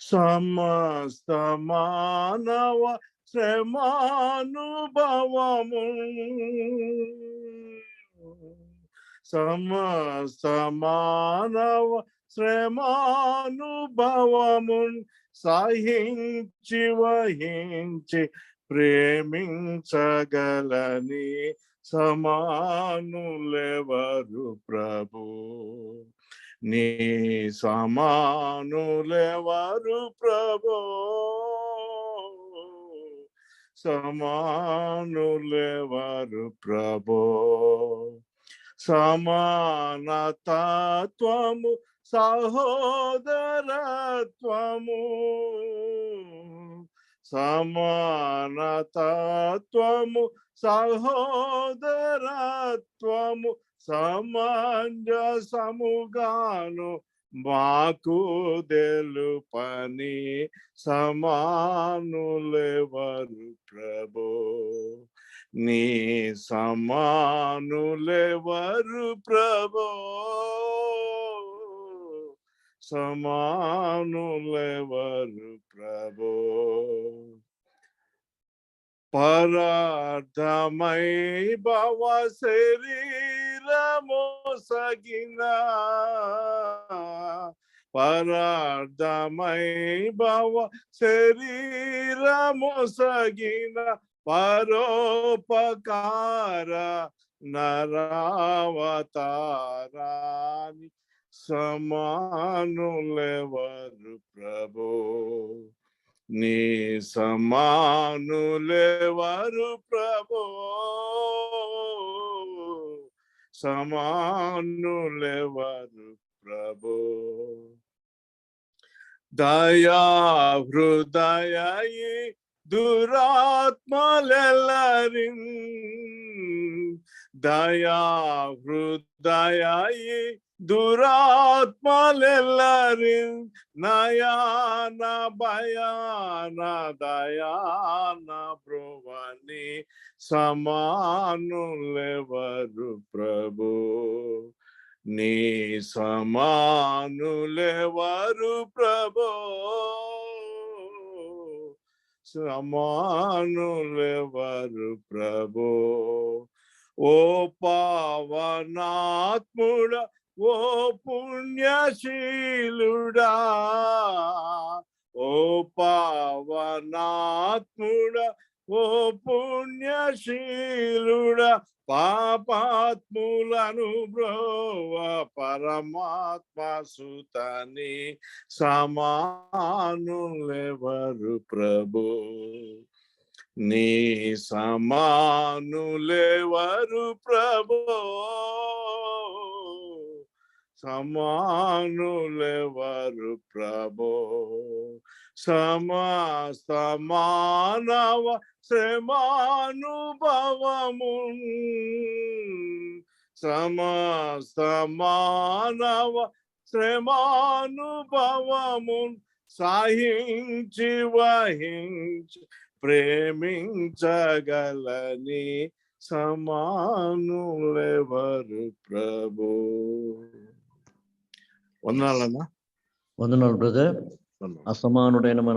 సమస్త మానవ శ్రమానుభవము. సమస్త మానవ శ్రమానుభవము సహించి వహించి ప్రేమించగలని సమానులెవరు ప్రభు? నీ సమానులెవరు ప్రభో? సమానులెవరు ప్రభో? సమానతత్వము సహోదరత్వము సమానతత్వము సహోదరత్వము సమంజసముగాను మాకు తెలుపని సమానులెవరు ప్రభు? నీ సమానులెవరు ప్రభు? సమానులెవరు ప్రభు? పరార్థమై భవ శరీరము మోసగిన పరార్థమై భవ శరీరము సగిన. పరోపకార నరావతారాని సమానులెవరు ప్రభు? నీ సమానులెవరు ప్రభో? సమానులెవరు ప్రభు? దయా హృదయ దురాత్మలెల్లరి దయా హృదయీ దురాత్మలెల్లరి నయాన భయాన దయాన బ్రువని సమానులెవరు ప్రభు? నీ సమానులెవరు ప్రభు? సమానులెవరు ప్రభు? ఓ పావనాత్ముడ ఓ పుణ్యశీలుడా ఓ పావనాత్ముడ ఓ పుణ్యశీలుడ పాపాత్ములను బ్రోవ పరమాత్మ సుతని సమానులెవరు ప్రభు? నీ సమానులేవరు ప్రభో. సమానులేవరు ప్రభో. సమస్త మానవ శ్రమానుభవము సమస్త మానవ శ్రమానుభవము సాహించి వహించి ప్రేమించగలని సమానులెవరు ప్రభు? వందనాలన్నా వందనాలు బ్రదర్. అసమానుడైన మన